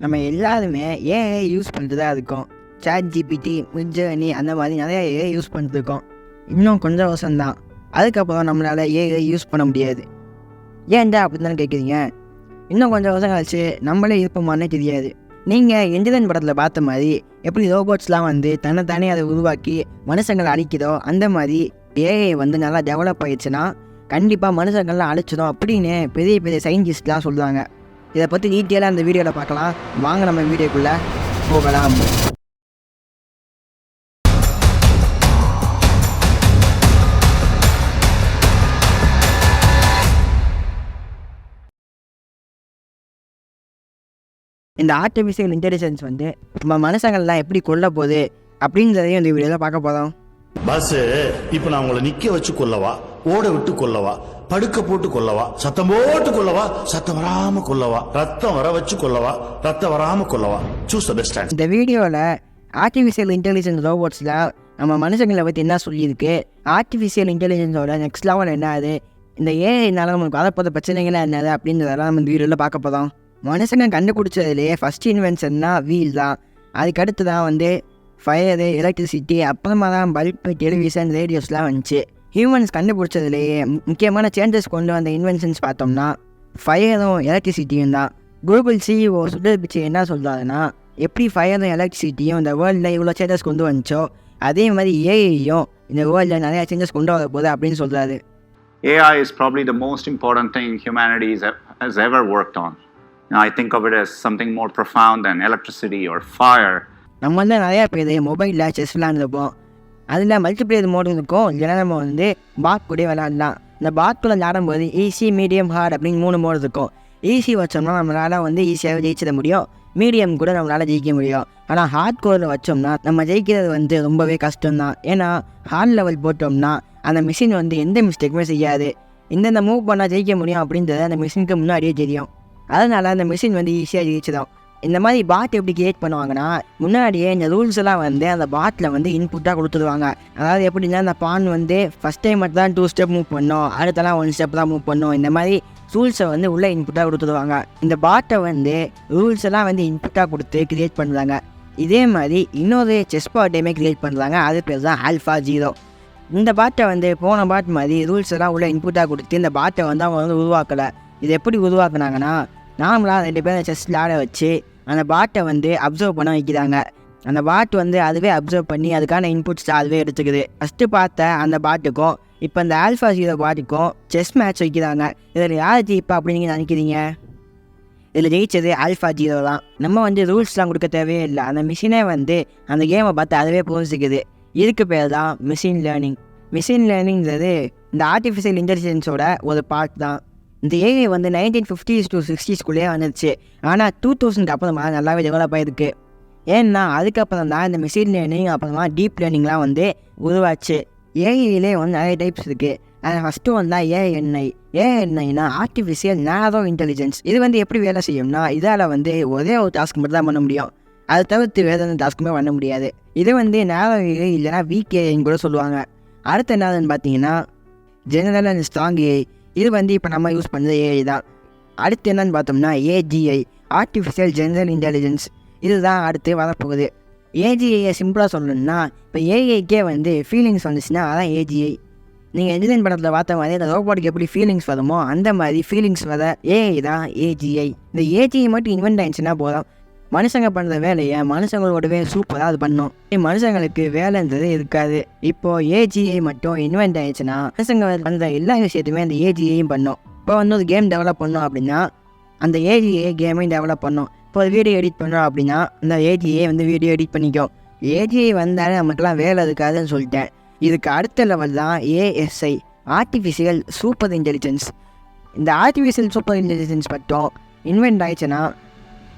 நம்ம எல்லாருமே AI use பண்ணிட்டு தான் இருக்கோம். சாட் ஜிபிடி மிட்ஜர்னி அந்த மாதிரி நிறைய ஏஐ யூஸ் பண்ணிட்டுருக்கோம் இன்னும் கொஞ்சம் வருஷம்தான் அதுக்கப்புறம் நம்மளால் ஏஐ யூஸ் பண்ண முடியாது. ஏன்டா அப்படி தானே கேட்குறீங்க இன்னும் கொஞ்சம் வருஷம் கழிச்சு நம்மளே இருப்போமானே தெரியாது. நீங்கள் எந்திரன் படத்தில் பார்த்த மாதிரி எப்படி ரோபோட்ஸ்லாம் வந்து தன்னைத்தானே அதை உருவாக்கி மனுஷங்களை அழிக்குதோ அந்த மாதிரி ஏஐ வந்து நல்லா டெவலப் ஆயிடுச்சுன்னா கண்டிப்பாக மனுஷங்கள்லாம் அழிச்சிடும் அப்படின்னு பெரிய பெரிய சயின்டிஸ்ட்லாம் சொல்லுவாங்க இதை பற்றி டீட்டெயிலாக அந்த வீடியோவில் பார்க்கலாம். வாங்க நம்ம வீடியோக்குள்ளே போகலாம். இந்த ஆர்டிஃபிஷியல் இன்டெலிஜென்ஸ் வந்து நம்ம மனுஷங்கள்லாம் எப்படி கொல்ல போகுது அப்படிங்கிறதையும் இந்த வீடியோவில் பார்க்க போதும் பஸ் இப்போ நான் உங்களை நிற்க வச்சு கொல்லவா? ஓட விட்டு கொல்லவா? படுக்க போட்டு கொல்லவா சத்தம் போட்டு கொல்லவா சத்தம் வராம கொல்லவா ரத்தம் வர வச்சு கொல்லவா ரத்தம் வராம கொல்லவா. சூஸ் த பெஸ்ட் இந்த வீடியோவில் ஆர்டிஃபிஷியல் இன்டெலிஜென்ஸ் ரோபோட்ஸில் நம்ம மனுஷங்களை பற்றி என்ன சொல்லியிருக்கு? ஆர்டிஃபிஷியல் இன்டெலிஜென்ஸோட நெக்ஸ்ட் லெவல் என்ன அது இந்த ஏஐனால நமக்கு வரப்போகிற பிரச்சனைகள் என்னது அப்படின்றதெல்லாம் நம்ம இந்த வீடியோவில் பார்க்க போகிறோம் மனுஷங்க கண்டுபிடிச்சதுலேயே ஃபஸ்ட் இன்வென்ஷன்னா வீல் தான். அதுக்கடுத்து தான் வந்து ஃபயரு எலக்ட்ரிசிட்டி அப்புறமா தான் பல்ப் டெலிவிஷன் ரேடியோஸ்லாம் வந்துச்சு. ஹியூமன்ஸ் கண்டுபிடிச்சதுலேயே முக்கியமான சேஞ்சஸ் கொண்டு வந்த இன்வென்ஷன்ஸ் பார்த்தோம்னா ஃபயரும் எலக்ட்ரிசிட்டியும் தான் கூகுள் சிஇஓ சுடர் பிச்சை என்ன சொல்கிறாருன்னா எப்படி ஃபயரும் எலக்ட்ரிசிட்டியும் இந்த வேர்ல்டில் இவ்வளோ சேஞ்சஸ் கொண்டு வந்துச்சோ அதே மாதிரி ஏஐயும் இந்த வேர்ல்டில் நிறையா சேஞ்சஸ் கொண்டு வர போகுது அப்படின்னு சொல்கிறாரு AI is probably the most important thing humanity has e- has ever worked on. Know, I think of it as something more profound than electricity or fire. நம்ம வந்து நிறையா பேர் மொபைலில் செஸ் விளாண்டுருப்போம் அதில் மல்டிப்ளேயர் மோடு இருக்கும் இல்லைன்னா நம்ம வந்து பாட் கூட விளாட்லாம் இந்த பாட்குள்ளே விளாடும்போது ஈஸி மீடியம் ஹார்ட் அப்படின்னு மூணு மோடு இருக்கும் ஈஸி வச்சோம்னா நம்மளால் வந்து ஈஸியாக ஜெயிச்சிட முடியும். மீடியம் கூட நம்மளால் ஜெயிக்க முடியும். ஆனால் ஹார்ட் கோரில் வச்சோம்னா நம்ம ஜெயிக்கிறது வந்து ரொம்பவே கஷ்டம்தான். ஏன்னா ஹார்ட் லெவல் போட்டோம்னா அந்த மிஷின் வந்து எந்த மிஸ்டேக்குமே செய்யாது. இந்தந்த மூவ் பண்ணால் ஜெயிக்க முடியும் அப்படின்றது அந்த மிஷினுக்கு முன்னாடியே தெரியும். அதனால் அந்த மிஷின் வந்து ஈஸியாக ஜெயிச்சிடும். இந்த மாதிரி பாட் எப்படி கிரியேட் பண்ணுவாங்கன்னா முன்னாடியே இந்த ரூல்ஸ் எல்லாம் வந்து அந்த பாட்டில் வந்து இன்புட்டாக கொடுத்துருவாங்க அதாவது எப்படின்னா அந்த பான் வந்து ஃபஸ்ட் டைம் மட்டும் தான் டூ ஸ்டெப் மூவ் பண்ணோம். அடுத்தலாம் ஒன் ஸ்டெப் தான் மூவ் பண்ணோம். இந்த மாதிரி ரூல்ஸை வந்து உள்ளே இன்புட்டாக கொடுத்துருவாங்க இந்த பாட்டை வந்து ரூல்ஸ் எல்லாம் வந்து இன்புட்டாக கொடுத்து கிரியேட் பண்ணுறாங்க. இதே மாதிரி இன்னொரு செஸ் பாட்டையுமே கிரியேட் பண்ணுறாங்க. அது பேர் தான் ஆல்ஃபா ஜீரோ இந்த பாட்டை வந்து போன பாட் மாதிரி ரூல்ஸ் எல்லாம் உள்ள இன்புட்டாக கொடுத்து இந்த பாட்டை வந்து அவங்க வந்து உருவாக்கலை. இது எப்படி உருவாக்குனாங்கன்னா நார்மலாக ரெண்டு பேரும் செஸ் விளாட வச்சு அந்த பாட்டை வந்து அப்சர்வ் பண்ண வைக்கிறாங்க. அந்த பாட் வந்து அதுவே அப்சர்வ் பண்ணி அதுக்கான இன்புட்ஸ் அதுவே எடுத்துக்குது. ஃபஸ்ட்டு பார்த்த அந்த பாட்டுக்கும் இப்போ இந்த ஆல்ஃபா ஜீரோ பாட்டுக்கும் செஸ் மேட்ச் வைக்கிறாங்க. இதில் யார் ஜெயிப்பா அப்படின்னு நீங்கள் நினைக்கிறீங்க? இதில் ஜெயிச்சது ஆல்ஃபா ஜீரோ தான். நம்ம வந்து ரூல்ஸ்லாம் கொடுக்க தேவையே இல்லை. அந்த மிஷினே வந்து அந்த கேமை பார்த்து அதுவே புரிஞ்சுக்குது. இதுக்கு பேர் தான் மிஷின் லேர்னிங் மிஷின் லேர்னிங்கிறது இந்த ஆர்டிஃபிஷியல் இன்டெலிஜென்ஸோட ஒரு பார்ட் தான். இந்த ஏஐ வந்து நைன்டீன் ஃபிஃப்டிஸ் டு சிக்ஸ்டீஸ்குள்ளேயே வந்துச்சு ஆனால் டூ தௌசண்ட் அப்புறமா நல்லாவே டெவலப் ஆயிருக்கு. ஏன்னா அதுக்கப்புறம் தான் இந்த மிஷின் லேர்னிங் அப்புறமா டீப் லேர்னிங்லாம் வந்து உருவாச்சு. ஏஐலே வந்து நிறைய டைப்ஸ் இருக்குது அதில் ஃபஸ்ட்டு வந்தால் ஏஎன்ஐ ஏஎன்ஐனா ஆர்டிஃபிஷியல் நேரோ இன்டெலிஜென்ஸ் இது வந்து எப்படி வேலை செய்யும்னா இதால் வந்து ஒரே ஒரு டாஸ்க் மட்டும் தான் பண்ண முடியும். அதை தவிர்த்து வேறு எந்த டாஸ்க்குமே பண்ண முடியாது. இது வந்து நேரோ ஏஐ இல்லைனா வீக் ஏஐன்னு கூட சொல்லுவாங்க. அடுத்து என்னதுன்னு பார்த்தீங்கன்னா ஜெனரல் அண்ட் ஸ்ட்ராங் ஏஐ இது வந்து இப்போ நம்ம யூஸ் பண்ணுறது ஏஐ தான். அடுத்து என்னன்னு பார்த்தோம்னா ஏஜிஐ ஆர்டிஃபிஷியல் ஜென்ரல் இன்டெலிஜென்ஸ் இதுதான் அடுத்து வரப்போகுது. ஏஜிஐயை சிம்பிளாக சொல்லணும்னா இப்போ ஏஐக்கே வந்து ஃபீலிங்ஸ் வந்துச்சுன்னா அதான் ஏஜிஐ நீங்கள் என்ஜினியரிங் படத்தில் பார்த்த மாதிரி இந்த ரோபோட்டுக்கு எப்படி ஃபீலிங்ஸ் வருமோ அந்த மாதிரி ஃபீலிங்ஸ் வர ஏஐ தான் ஏஜிஐ இந்த ஏஜிஐ மட்டும் இன்வென்ட் ஆயிடுச்சுன்னா போதும். மனுஷங்க பண்ணுற வேலையை மனுஷங்களோடவே சூப்பராக அது பண்ணும். மனுஷங்களுக்கு வேலைன்றது இருக்காது. இப்போ ஏஜிஐ மட்டும் இன்வென்ட் ஆயிடுச்சுன்னா மனுஷங்க பண்ணுற எல்லா விஷயத்தையுமே அந்த ஏஜிஐயும் பண்ணும். இப்போ வந்து ஒரு கேம் டெவலப் பண்ணோம் அப்படின்னா அந்த ஏஜிஐ கேமையும் டெவலப் பண்ணும். இப்போ ஒரு வீடியோ எடிட் பண்ணுறோம் அப்படின்னா அந்த ஏஜிஐ வந்து வீடியோ எடிட் பண்ணிக்கும். ஏஜிஐ வந்தாலே நமக்குலாம் வேலை இருக்காதுன்னு சொல்லிட்டேன். இதுக்கு அடுத்த லெவல் தான் ஏஎஸ்ஐ ஆர்டிஃபிஷியல் சூப்பர் இன்டெலிஜென்ஸ் இந்த ஆர்டிஃபிஷியல் சூப்பர் இன்டெலிஜென்ஸ் மட்டும் இன்வென்ட் ஆயிடுச்சுன்னா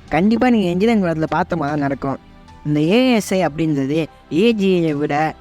கண்டிப்பாக நீங்கள் இன்ஜினியரிங் வரத்தில் பார்த்த மாதிரி தான் நடக்கும். இந்த ஏஎஸ்ஐ அப்படின்றது ஏஜிஐயை விட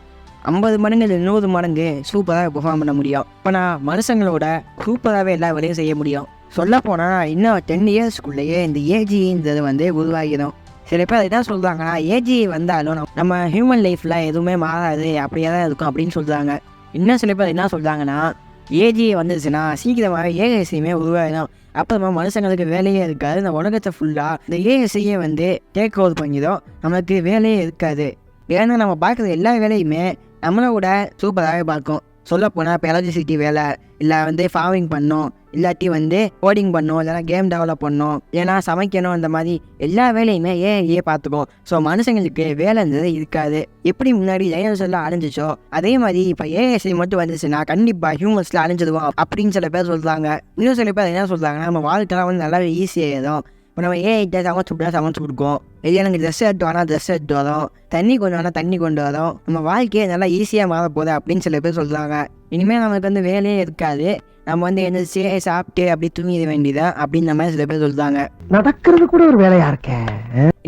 ஐம்பது மடங்கு இல்லை நூறு மடங்கு சூப்பராக பெர்ஃபார்ம் பண்ண முடியும். இப்போ நான் மனுஷங்களோட சூப்பராகவே எல்லா வேலையும் செய்ய முடியும். சொல்லப்போனால் இன்னும் டென் இயர்ஸ்க்குள்ளேயே இந்த ஏஜின்றது வந்து உருவாகிடும். சில பேர் இதான் சொல்கிறாங்கன்னா ஏஜி வந்தாலும் நம்ம- ஹியூமன் லைஃப்பில் எதுவுமே மாறாது அப்படியே தான் இருக்கும் அப்படின்னு சொல்கிறாங்க இன்னும் சில பேர் என்ன சொல்கிறாங்கன்னா ஏஜி வந்துச்சுன்னா சீக்கிரமாக ஏஎஸ்சியுமே உருவாகிடும் அப்புறமா மனுஷங்களுக்கு வேலையே இருக்காது. இந்த உலகத்தை ஃபுல்லாக இந்த ஏஎஸ்ஐயே வந்து டேக் ஓவர் பண்ணிடும் நம்மளுக்கு வேலையே இருக்காது. ஏன்னா நம்ம பார்க்குற எல்லா வேலையுமே நம்மளை விட சூப்பராகவே பார்க்கும். சொல்லப்போனால் இப்போ எலக்ட்ரிசிட்டி வேலை இல்லை வந்து ஃபார்மிங் பண்ணோம் இல்லாட்டி வந்து கோடிங் பண்ணோம் இல்லைனா கேம் டெவலப் பண்ணோம் ஏன்னா சமைக்கணும் அந்த மாதிரி எல்லா வேலையுமே ஏஐயே பார்த்துக்கும். ஸோ மனுஷங்களுக்கு வேலைன்றது இருக்காது. எப்படி முன்னாடி லைனர்ஸ் எல்லாம் அழிஞ்சிச்சோ அதே மாதிரி இப்போ ஏஎஸ்ஐ மட்டும் வந்துச்சுன்னா கண்டிப்பாக ஹியூமன்ஸில் அழிஞ்சிடுவோம் அப்படின்னு சில பேர் சொல்கிறாங்க இன்னும் சில பேர் என்ன சொல்கிறாங்கன்னா நம்ம வாழ்க்கைலாம் வந்து நல்லாவே ஈஸியாகிடும் இப்போ நம்ம ஏஐட்ட சமைச்சு விட்டா சமைச்சு கொடுக்கும் இல்லை எனக்கு ட்ரெஸ் எடுத்து வேணால் ட்ரெஸ் எடுத்து வரோம் தண்ணி கொண்டு வேணால் தண்ணி கொண்டு வரோம். நம்ம வாழ்க்கையை நல்லா ஈஸியாக மாற போகுது அப்படின்னு சில பேர் சொல்கிறாங்க இனிமேல் நமக்கு வந்து வேலையே இருக்காது. நம்ம வந்து எழுந்திரிச்சு சாப்பிட்டு அப்படி தூங்கிட வேண்டியதான் அப்படின்னு நம்ம சில பேர் சொல்கிறாங்க நடக்கிறது கூட ஒரு வேலையா இருக்கே?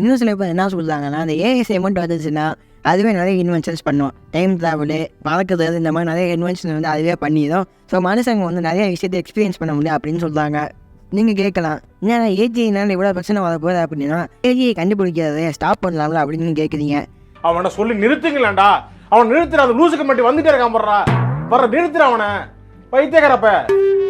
இன்னும் சில பேர் என்ன சொல்கிறாங்கன்னா அந்த ஏஎஸ்ஐ மட்டும் வந்துச்சுன்னா அதுவே நிறைய இன்வென்ஷன்ஸ் பண்ணும். டைம் ட்ராவலு பறக்கிறது இந்த மாதிரி நிறைய இன்வென்ஷன் வந்து அதுவே பண்ணிடும் ஸோ மனுஷங்க வந்து நிறைய விஷயத்தை எக்ஸ்பீரியன்ஸ் பண்ண முடியும் அப்படின்னு சொல்கிறாங்க நீங்கள் கேட்கலாம் ஏன்னா ஏஜினால இவ்வளோ பிரச்சனை வரப்போகுது அப்படின்னா ஏஜியை கண்டுபிடிக்கிறத ஸ்டாப் பண்ணலாம்ல அப்படின்னு கேட்குறீங்க அவனை சொல்லி நிறுத்துங்களேன்டா அவன் நிறுத்துற அந்த லூசுக்கு மட்டும் வந்துட்டே இருக்கான் போடுறா வர்ற நிறுத்துற அவனை. பைத்தியக்காரப்ப.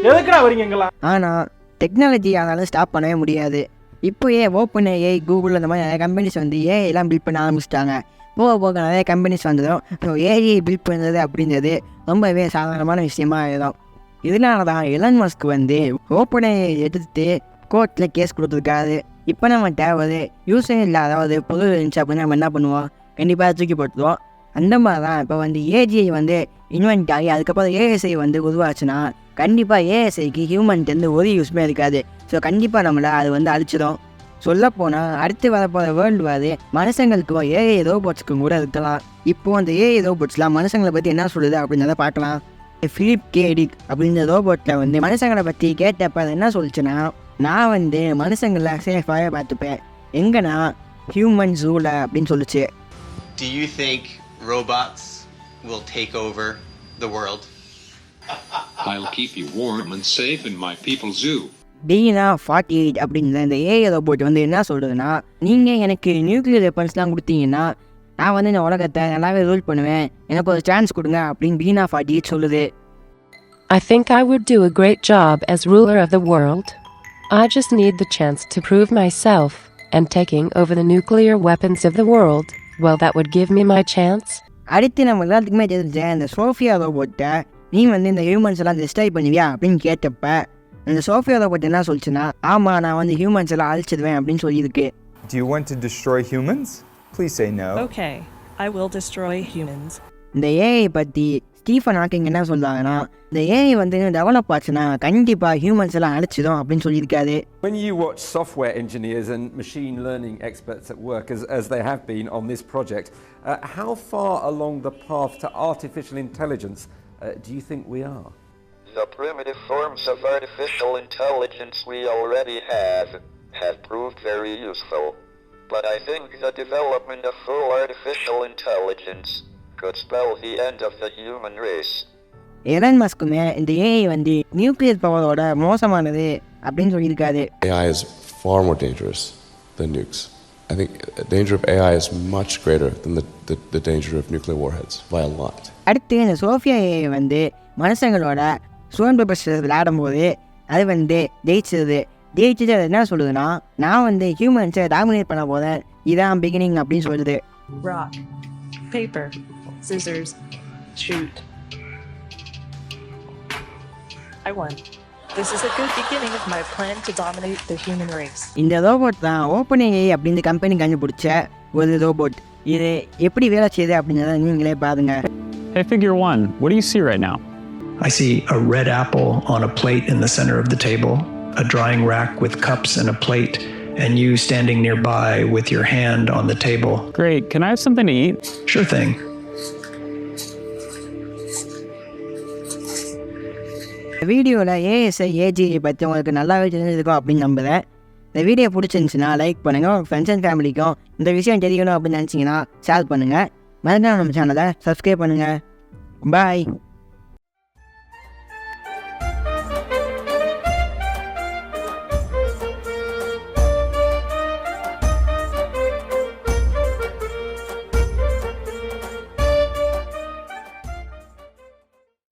எதுக்குடா வரீங்க எங்கெல்லாம் ஆனால் டெக்னாலஜி ஆனாலும் ஸ்டாப் பண்ணவே முடியாது. இப்போயே ஓப்பன் ஏஐ கூகுள் அந்த மாதிரி நிறைய கம்பெனிஸ் வந்து ஏஐ எல்லாம் பில்ட் பண்ண ஆரம்பிச்சிட்டாங்க. போக போக நிறைய கம்பெனிஸ் வந்ததும் ஸோ ஏஐ பில்ட் பண்ணுறது அப்படின்றது ரொம்பவே சாதாரணமான விஷயமா ஆயிடும். இதனால தான் எலன் மஸ்க் வந்து ஓப்பனையை எடுத்து கோர்ட்டில் கேஸ் கொடுத்துருக்காரு. இப்போ நம்ம தேவை யூஸே இல்லாத ஒரு பொருள் இருந்துச்சு அப்படின்னா நம்ம என்ன பண்ணுவோம்? கண்டிப்பாக தூக்கி போட்டுருவோம். அந்த மாதிரி தான் இப்போ வந்து ஏஜிஐ வந்து இன்வென்ட் ஆகி அதுக்கப்புறம் ஏஎஸ்ஐ வந்து உருவாச்சுன்னா கண்டிப்பாக ஏஎஸ்ஐக்கு ஹியூமன்ட்டேருந்து ஒரு யூஸ்மே இருக்காது. ஸோ கண்டிப்பாக நம்மளை அது வந்து அழிச்சிடும் சொல்லப்போனால் அடுத்து வரப்போகிற வேர்ல்டு வாது மனுஷங்களுக்கும் ஏஐ ரோபோட்ஸுக்கும் கூட இருக்கலாம். இப்போ அந்த ஏஐ ரோபோட்ஸ்லாம் மனுஷங்களை பற்றி என்ன சொல்லுது அப்படின்றத பார்க்கலாம். ஃபிலிப் கேடிக் அப்படின்ற ரோபோட்டில் வந்து மனுஷங்களை பற்றி கேட்டப்ப அது என்ன சொல்லுச்சுன்னா நான் வந்து மனுஷங்களை சேஃபாக பார்த்துப்பேன் எங்கன்னா ஹியூமன் ஜூவில் அப்படின்னு சொல்லுச்சு Do you think robots will take over the world? I'll keep you warm and safe in my people's zoo. Tina forty eight அப்படிங்கிற இந்த ஏஐ ரோபோட் வந்து என்ன சொல்கிறதுனா நீங்கள் எனக்கு நியூக்ளியர் வெப்பன்ஸ்லாம் கொடுத்தீங்கன்னா நான் வந்து இந்த உலகத்தை நல்லாவே ரூல் பண்ணுவேன் எனக்கு ஒரு சான்ஸ் கொடுங்க அப்படின்னு டீனா ஃபார்ட்டி எயிட் சொல்லுது I think I would do a great job as ruler of the world. I just need the chance to prove myself, and taking over the nuclear weapons of the world, well, that would give me my chance. அடுத்து நம்ம எல்லாத்துக்குமே தெரிஞ்ச இந்த Sofia ரோபோட்டை நீ வந்து இந்த humans எல்லாம் destroy பண்ணுவியா அப்படின்னு கேட்டப்ப இந்த சோஃபியா ரோபோட் என்ன சொல்லுச்சுன்னா ஆமாம் நான் வந்து ஹியூமன்ஸ் எல்லாம் அழிச்சிடுவேன் அப்படின்னு சொல்லியிருக்கு Do you want to destroy humans? Please say no. Okay, I will destroy humans. இந்த ஏஐ பற்றி ஸ்டீஃபன் ஹாக்கிங் என்ன சொல்றாங்கன்னா இந்த ஏஐ வந்து டெவலப் ஆச்சுன்னா கண்டிப்பாக ஹியூமன்ஸ் எல்லாம் அழிச்சிடும் அப்படின்னு சொல்லியிருக்காரு When you watch software engineers and machine learning experts at work, as, as they have been on this project, uh, how far along the path to artificial intelligence uh, do you think we are? The primitive forms of artificial intelligence we already have have proved very useful. But I think the development of full artificial intelligence could spell the end of the human race. Elon மஸ்க்குமே இந்த AI வந்து nuclear பவரோட மோசமானது அப்படின்னு சொல்லியிருக்காரு AI is far more dangerous than nukes. I think the danger of AI is much greater than the, the, the danger of nuclear warheads by a lot. அடுத்து இந்த Sofia AI வந்து மனுஷங்களோட stone papers விளையாடும்போது அது வந்து ஜெயிச்சது ஜெயிச்சுட்டு அது என்ன சொல்லுதுன்னா நான் வந்து ஹியூமன்ஸை டாமினேட் பண்ண போதேன் இதான் பிகினிங் அப்படின்னு சொல்லுது Rock, paper, scissors, shoot. I won. This is a good beginning of my plan to dominate the human race. இந்த ரோபோட் தான் ஓப்பன் ஏஐ அப்படின்னு கம்பெனி கண்டுபிடிச்ச ஒரு ரோபோட் இது எப்படி வேலை செய்யுது அப்படின்றத நீங்களே பாருங்க Hey, figure one, what do you see right now? I see a red apple on a plate in the center of the table, A drying rack with cups and a plate, and you standing nearby with your hand on the table. Great, can I have something to eat? Sure thing. வீடியோவில் ASI AGI பற்றி உங்களுக்கு நல்லாவே தெரிஞ்சிருக்கும் அப்படின்னு நம்புகிறேன் இந்த video பிடிச்சிருந்துச்சுன்னா like பண்ணுங்கள் உங்கள் ஃப்ரெண்ட்ஸ் அண்ட் ஃபேமிலிக்கும் இந்த விஷயம் தெரியணும் அப்படின்னு நினச்சிங்கன்னா ஷேர் பண்ணுங்கள் மறக்காம நம்ம சேனலை சப்ஸ்கிரைப் பண்ணுங்கள் பாய்